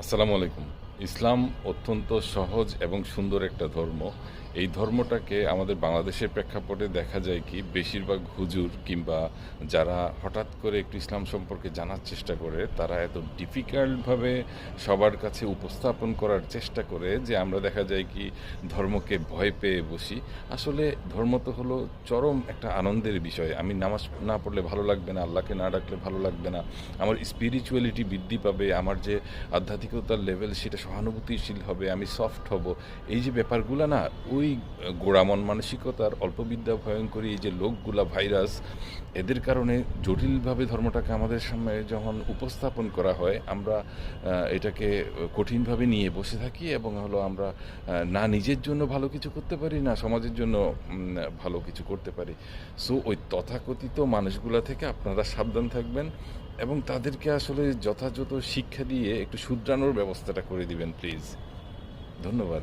আসসালামু আলাইকুম। ইসলাম অত্যন্ত সহজ এবং সুন্দর একটা ধর্ম। এই ধর্মটাকে আমাদের বাংলাদেশের প্রেক্ষাপটে দেখা যায় কি, বেশিরভাগ হুজুর কিংবা যারা হঠাৎ করে একটু ইসলাম সম্পর্কে জানার চেষ্টা করে, তারা এত ডিফিকাল্টভাবে সবার কাছে উপস্থাপন করার চেষ্টা করে যে আমরা দেখা যায় কি, ধর্মকে ভয় পেয়ে বসি। আসলে ধর্ম তো হলো চরম একটা আনন্দের বিষয়। আমি নামাজ না পড়লে ভালো লাগবে না, আল্লাহকে না ডাকলে ভালো লাগবে না। আমার স্পিরিচুয়ালিটি বৃদ্ধি পাবে, আমার যে আধ্যাত্মিকতার লেভেল সেটা সহানুভূতিশীল হবে, আমি সফট হব। এই যে ব্যাপারগুলো না, ওই গোড়া মন মানসিকতার অল্পবিদ্যা ভয়ঙ্করী এই যে লোকগুলা ভাইরাস, এদের কারণে জটিলভাবে ধর্মটাকে আমাদের সামনে যখন উপস্থাপন করা হয়, আমরা এটাকে কঠিনভাবে নিয়ে বসে থাকি এবং হলো আমরা না নিজের জন্য ভালো কিছু করতে পারি, না সমাজের জন্য ভালো কিছু করতে পারি। সো ওই তথাকথিত মানুষগুলা থেকে আপনারা সাবধান থাকবেন। এবং তাদেরকে আসলে যথাযথ শিক্ষা দিয়ে একটু শুধরানোর ব্যবস্থাটা করে দিবেন প্লিজ ধন্যবাদ।